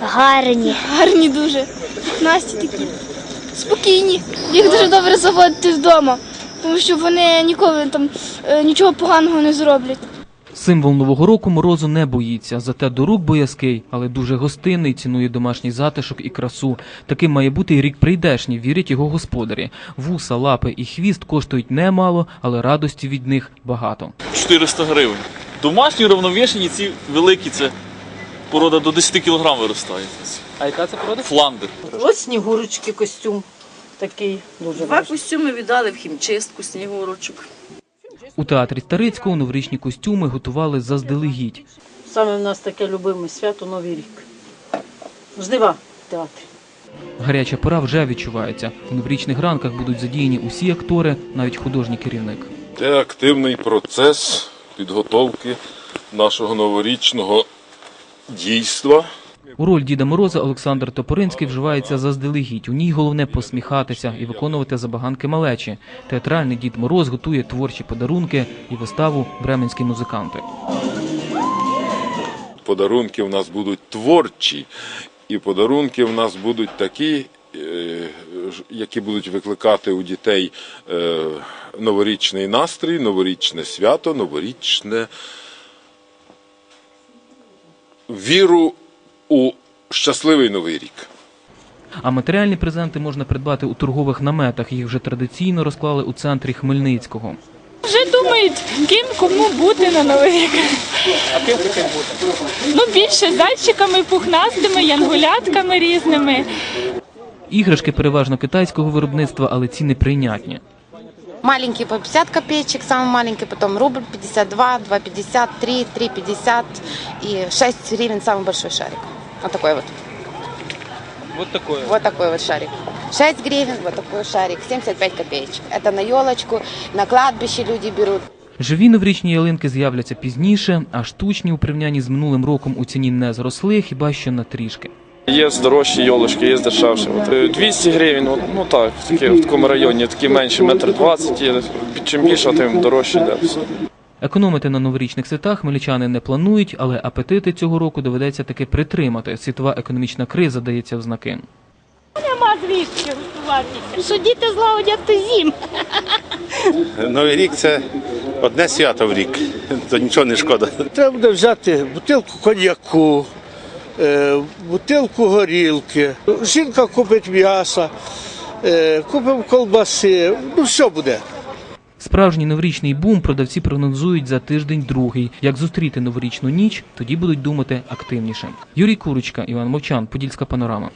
Гарні. Гарні дуже. Насті такі спокійні. Їх дуже добре заводити вдома, тому що вони ніколи там е, нічого поганого не зроблять. Символ нового року морозу не боїться, зате до рук боязкий, але дуже гостинний, цінує домашній затишок і красу. Таким має бути і рік прийдешній, вірять його господарі. Вуса, лапи і хвіст коштують немало, але радості від них багато. 400 гривень. Домашні равновішені, ці великі, це порода до 10 кг виростає. А яка це порода? Фландер. Ось снігурочки костюм такий дуже Два костюми віддали в хімчистку, снігурочок. У театрі Старицького новорічні костюми готували заздалегідь. Саме в нас таке любиме свято Новий рік. Жнива в театрі. Гаряча пора вже відчувається. У новорічних ранках будуть задіяні усі актори, навіть художній керівник. Це активний процес підготовки нашого новорічного дійства. У роль Діда Мороза Олександр Топоринський вживається заздалегідь. У ній головне посміхатися і виконувати забаганки малечі. Театральний Дід Мороз готує творчі подарунки і виставу бременські музиканти. Подарунки в нас будуть творчі, і подарунки в нас будуть такі, е, які будуть викликати у дітей е, новорічний настрій, новорічне свято, новорічне віру у щасливий новий рік. А матеріальні презенти можна придбати у торгових наметах. Їх вже традиційно розклали у центрі Хмельницького. Вже думають, ким кому бути на новий рік. А ким бути? Ну, більше зайчиками пухнастими, янгулятками різними. Іграшки переважно китайського виробництва, але ціни прийнятні. Маленький по 50 копеечек, самый маленький, потом рубль 52, 2,50, 3, 3,50 и 6 гривен самый большой шарик. Вот такой вот. Вот такое. Вот такой вот шарик. 6 гривен, вот такой шарик, 75 копеечек. Это на елочку, на кладбище люди берут. Живі новорічні ялинки з'являться пізніше, а штучні у порівнянні з минулим роком у ціні не зросли, хіба що на трішки. Є дорожчі йолочки, є дешевші. От, е, 200 гривень, от, ну так, в, такі, в такому районі, такі менші, метр двадцять є. Чим більше, тим дорожче йде. все. Економити на новорічних святах хмельничани не планують, але апетити цього року доведеться таки притримати. Світова економічна криза дається в знаки. Нема звідки готуватися. Що діти злагодять, то зім. Новий рік це одне свято в рік, то нічого не шкода. Треба буде взяти бутилку коньяку, бутилку горілки. Жінка купить м'яса, е, купимо колбаси, ну все буде. Справжній новорічний бум продавці прогнозують за тиждень-другий. Як зустріти новорічну ніч, тоді будуть думати активніше. Юрій Курочка, Іван Мовчан, Подільська панорама.